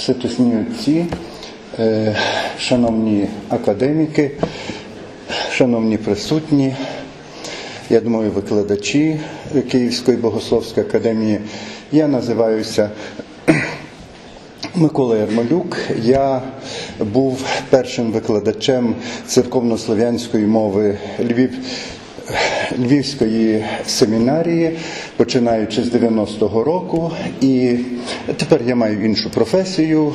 Ситусні отці, е, шановні академіки, шановні присутні, я думаю, викладачі Київської богословської академії. Я називаюся Микола Ярмолюк. Я був першим викладачем церковнослов'янської мови Львів. Львівської семінарії, починаючи з 90-го року, і тепер я маю іншу професію.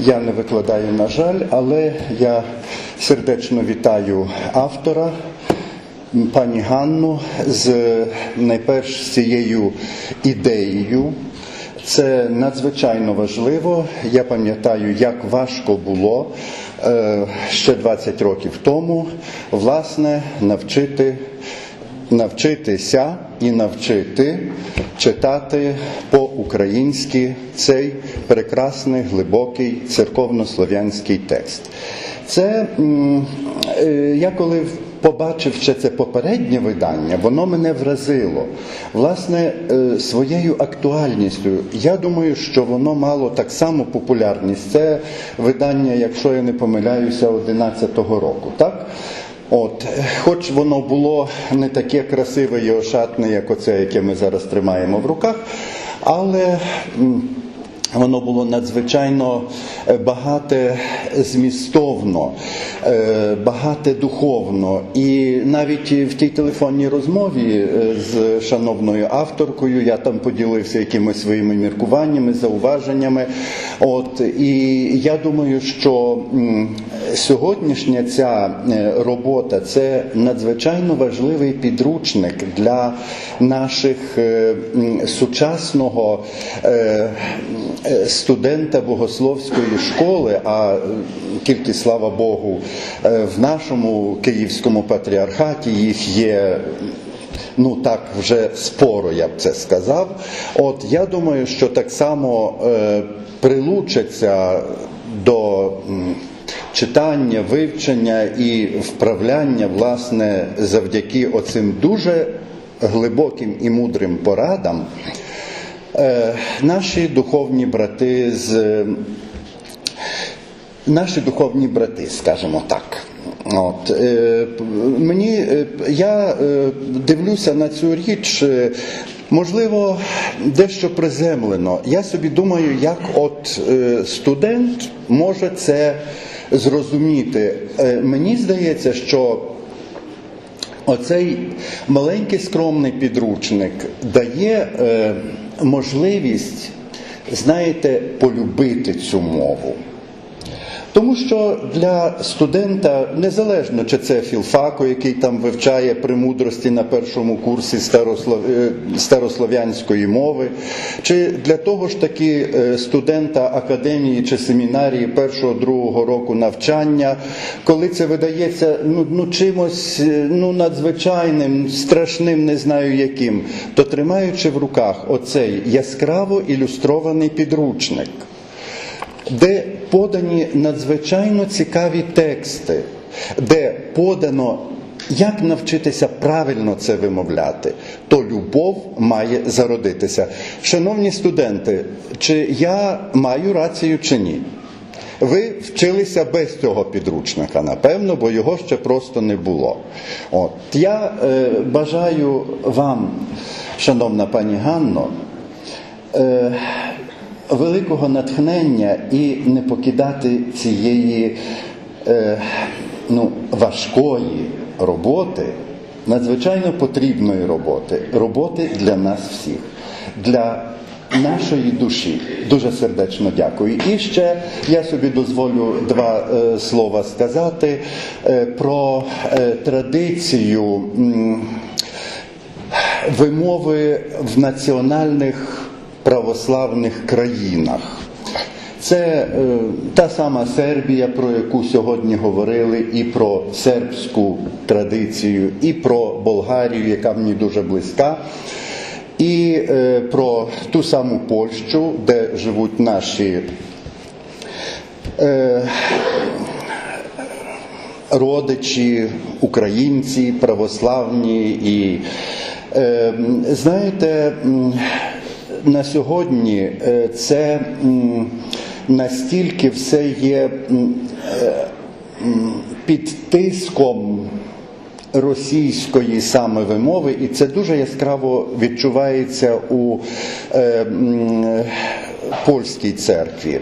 Я не викладаю, на жаль, але я сердечно вітаю автора, пані Ганну, з найперш цією ідеєю. Це надзвичайно важливо. Я пам'ятаю, як важко було е, ще 20 років тому власне навчити, навчитися і навчити читати по-українськи цей прекрасний глибокий церковнослов'янський текст. Це е, я коли побачив ще це попереднє видання, воно мене вразило. Власне, е, своєю актуальністю. Я думаю, що воно мало так само популярність. Це видання, якщо я не помиляюся, 11-го року. Так? От, хоч воно було не таке красиве і ошатне, як оце, яке ми зараз тримаємо в руках, але. Воно було надзвичайно е, багате змістовно, е, багате духовно. І навіть в тій телефонній розмові е, з шановною авторкою я там поділився якимись своїми міркуваннями, зауваженнями. От, і я думаю, що сьогоднішня ця е, робота це надзвичайно важливий підручник для наших е, сучасного. е, студента богословської школи, а тільки слава Богу, в нашому київському патріархаті їх є. Ну так вже споро я б це сказав. От я думаю, що так само е, прилучаться до читання, вивчення і вправляння, власне, завдяки оцим дуже глибоким і мудрим порадам. Е, Наші духовні брати з наші духовні брати, скажімо так. От, е, мені, е, я е, дивлюся на цю річ, е, можливо, дещо приземлено. Я собі думаю, як от е, студент може це зрозуміти. Е, мені здається, що Оцей маленький скромний підручник дає е, можливість, знаєте, полюбити цю мову. Тому що для студента, незалежно чи це філфако, який там вивчає премудрості на першому курсі старослов... е, старослов'янської мови, чи для того ж таки е, студента академії чи семінарії першого-другого року навчання, коли це видається ну, ну чимось е, ну, надзвичайним, страшним, не знаю яким, то тримаючи в руках оцей яскраво ілюстрований підручник де подані надзвичайно цікаві тексти, де подано, як навчитися правильно це вимовляти, то любов має зародитися. Шановні студенти, чи я маю рацію чи ні? Ви вчилися без цього підручника, напевно, бо його ще просто не було. От я е, бажаю вам, шановна пані Ганно, е, великого натхнення і не покидати цієї е, ну, важкої роботи, надзвичайно потрібної роботи, роботи для нас всіх, для нашої душі. Дуже сердечно дякую. І ще я собі дозволю два е, слова сказати е, про е, традицію. м, вимови в національних православних країнах. Це е, та сама Сербія, про яку сьогодні говорили, і про сербську традицію, і про Болгарію, яка мені дуже близька, і е, про ту саму Польщу, де живуть наші е, родичі, українці, православні. І е, знаєте, на сьогодні е, це настільки все є е, під тиском російської саме вимови, і це дуже яскраво відчувається у е, польській церкві.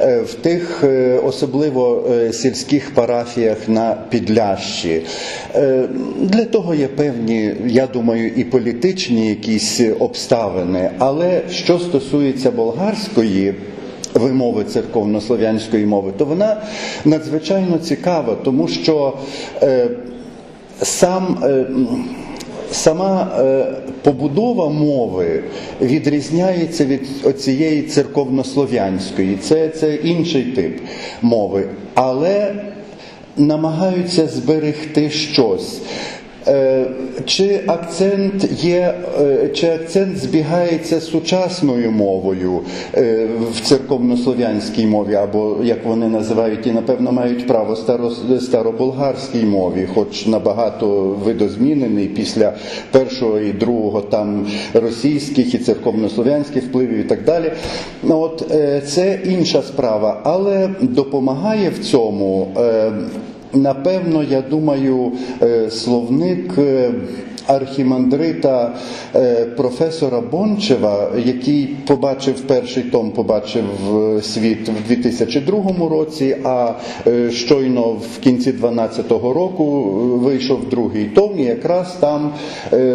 Е, В тих е, особливо е, сільських парафіях на Підлящі. Для того є певні, я думаю, і політичні якісь обставини. Але що стосується болгарської, вимови церковнослов'янської мови, то вона надзвичайно цікава, тому що е, сам. е, Сама е, побудова мови відрізняється від оцієї церковнослов'янської. Це, це інший тип мови, але намагаються зберегти щось. Е, Чи акцент є, е, чи акцент збігається з сучасною мовою е, в церковнослов'янській мові, або як вони називають, і напевно мають право старо- староболгарській мові, хоч набагато видозмінений після першого і другого там російських і церковнослов'янських впливів і так далі. Ну, От це інша справа, але допомагає в цьому. Напевно, я думаю, е, словник е, архімандрита е, професора Бончева, який побачив перший том, побачив е, світ в 2002 році, а е, щойно в кінці 2012 року вийшов другий том, і якраз там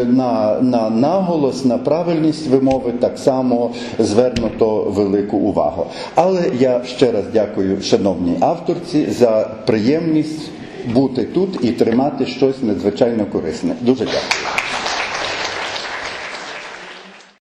на, на наголос, на правильність вимови так само звернуто велику увагу. Але я ще раз дякую шановній авторці за приємність бути тут і тримати щось надзвичайно корисне. Дуже дякую.